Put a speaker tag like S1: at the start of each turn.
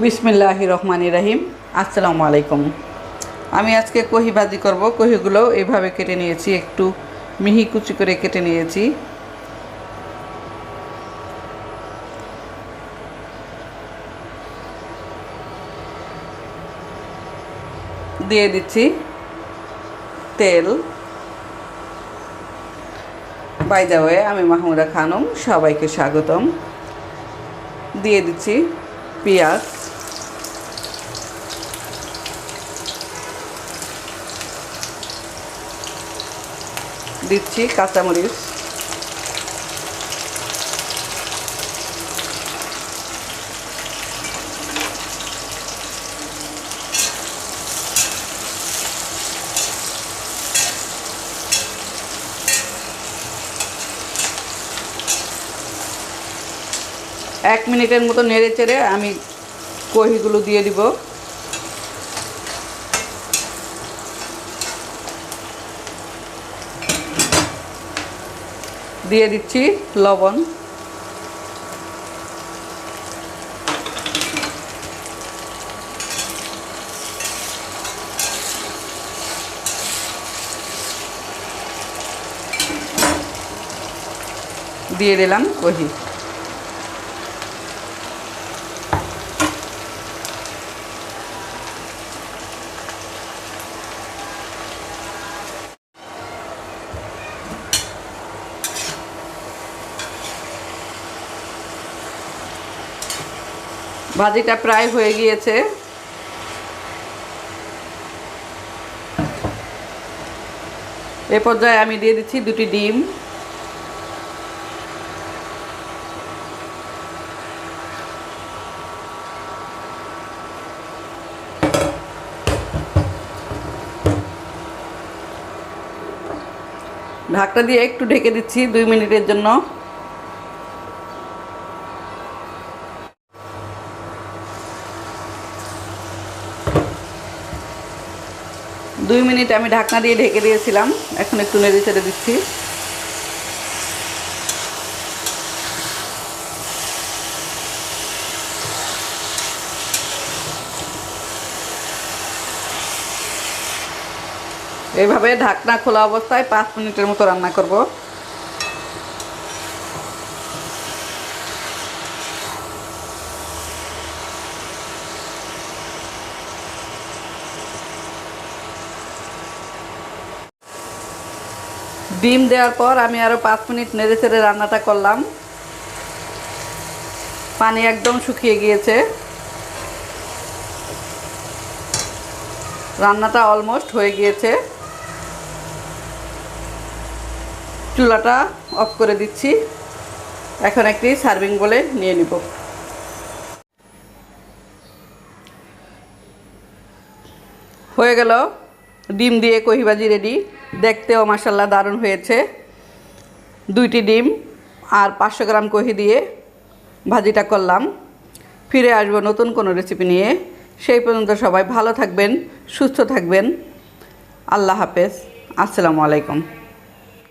S1: বিসমিল্লাহ রহমান রাহিম। আসসালামু আলাইকুম। আমি আজকে কহি ভাজি করব। কহিগুলো এইভাবে কেটে নিয়েছি, একটু মিহি কুচি করে কেটে নিয়েছি। দিয়ে দিচ্ছি তেল। বাই ওয়ে, আমি মাহমুদা খানম, সবাইকে স্বাগতম। দিয়ে দিচ্ছি পেঁয়াজ। দিচ্ছি কাঁচামরিচ। এক মিনিটের মতো নেড়ে চেড়ে আমি কহিগুলো দিয়ে দিব। দিয়ে দিচ্ছি লবণ। দিয়ে দিলাম কহি। ভাজিটা প্রায় হয়ে গিয়েছে। এ পর্যায়ে আমি দিয়ে দিচ্ছি দুটি ডিম। ঢাকটা দিয়ে একটু ঢেকে দিচ্ছি দুই মিনিটের জন্য। দুই মিনিট আমি ঢাকনা দিয়ে ঢেকে দিয়েছিলাম। এখন একটু নেড়ে চেড়ে দিচ্ছি। এইভাবে ঢাকনা খোলা অবস্থায় পাঁচ মিনিটের মতো রান্না করব। ডিম দেওয়ার পর আমি আরও পাঁচ মিনিট নেড়ে চেড়ে রান্নাটা করলাম। পানি একদম শুকিয়ে গিয়েছে। রান্নাটা অলমোস্ট হয়ে গিয়েছে। চুলাটা অফ করে দিচ্ছি। এখন একটি সার্ভিং বলে নিয়ে নিব। হয়ে গেল। ডিম দিয়ে কহিবাজি রেডি দেখতেও মাসাল্লাহ দারুণ হয়েছে। দুইটি ডিম আর পাঁচশো গ্রাম কহি দিয়ে ভাজিটা করলাম। ফিরে আসব নতুন কোনো রেসিপি নিয়ে। সেই পর্যন্ত সবাই ভালো থাকবেন, সুস্থ থাকবেন। আল্লাহ হাফেজ। আসসালামু আলাইকুম।